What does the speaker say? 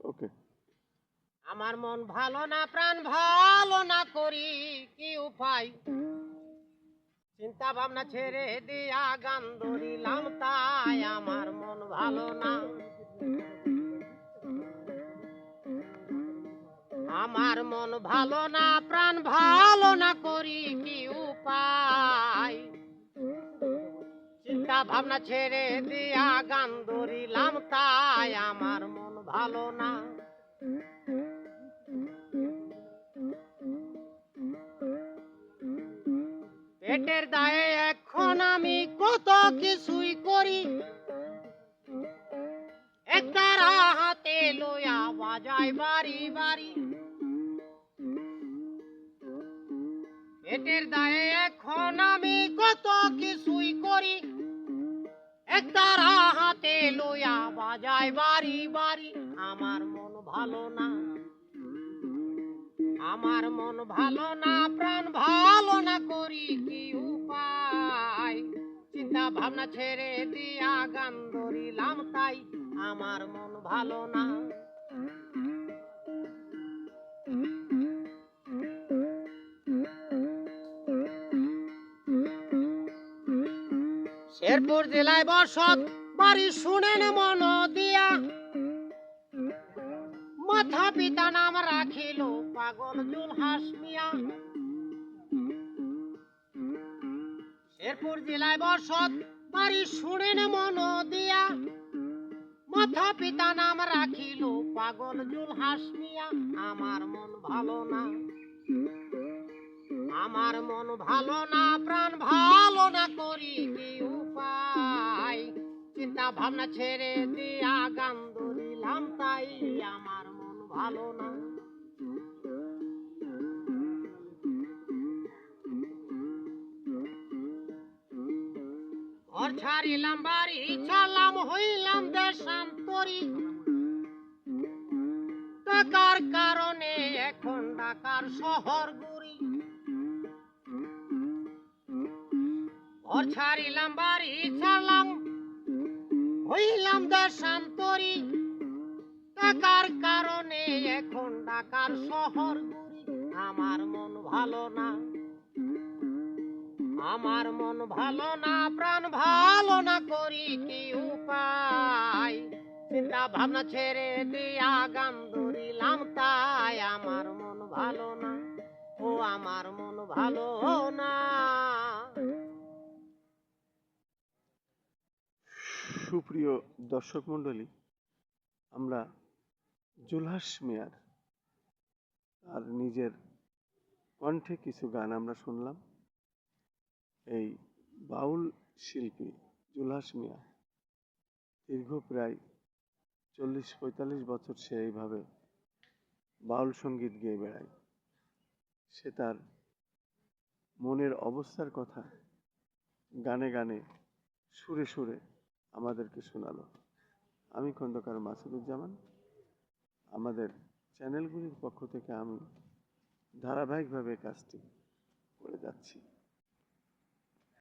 ওকে আমার মন ভালো না, প্রাণ ভালো না করি, কি উপায়? চিন্তা ভাবনা ছেড়ে দিয়া গান ধরিলাম, তাই আমার মন ভালো না। আমার মন ভালো না, প্রাণ ভালো না করি, কি উপায়? চিন্তা ভাবনা ছেড়ে দিয়া গান ধরিলাম, তাই আমার মন ভালো না। পেটের দায়ে এখন আমি কত কিছুই করি। একতারা হাতে লইয়া বাজাই বাড়ি বাড়ি। পেটের দায়ে এখন আমি কত একতারা হাতে লইয়া বাজাই বাড়ি বাড়ি। আমার মন ভালো না। আমার মন ভালো না, প্রাণ ভালো না করি কি উপায়? চিন্তা ভাবনা ছেড়ে দিয়া গান ধরিলাম তাই আমার মন ভালো না। শেরপুর জেলায় বসত, বাড়ি শুনেন মন দিয়া মাথা পিতা নাম রাখিল পাগল জুল হাসমিয়া শেরপুর জেলায় বসত, বাড়ি শুনেন মন দিয়া মাথা পিতা নাম রাখিল পাগল জুল হাসমিয়া আমার মন ভালো না। আমার মন ভালো না, প্রাণ ভালো না করি কি উপায় চিন্তা ভাবনা ছেড়ে দিয়া গান ধরিলাম তাই আমার মন ভালো না। ঘর ছাড়িলাম, বাড়ি ছাড়লাম, হইলাম দেশান্তরী। টাকার কারণে এখন ঢাকার শহর ছাড়িলাম, বাড়ি ছাড়লাম। হইলাম টাকার কারণে এখন শহর আমার মন ভালো না। আমার মন ভালো না, প্রাণ ভালো না করি কি উপায়? চিন্তা ভাবনা ছেড়ে দিয়া গান ধরিলাম, তাই আমার মন ভালো না। ও, আমার মন ভালো না। সুপ্রিয় দর্শক মণ্ডলী, আমরা জুলহাস মিয়ার আর নিজের কণ্ঠে কিছু গান আমরা শুনলাম। এই বাউল শিল্পী জুলহাস মিয়া দীর্ঘ প্রায় চল্লিশ পঁয়তাল্লিশ বছর সে এইভাবে বাউল সংগীত গেয়ে বেড়ায়। সে তার মনের অবস্থার কথা গানে গানে সুরে সুরে আমাদেরকে শোনালো। আমি খন্দকার মাসুদুজ্জামান। আমাদের চ্যানেলগুলির পক্ষ থেকে আমি ধারাবাহিকভাবে কাজটি করে যাচ্ছি।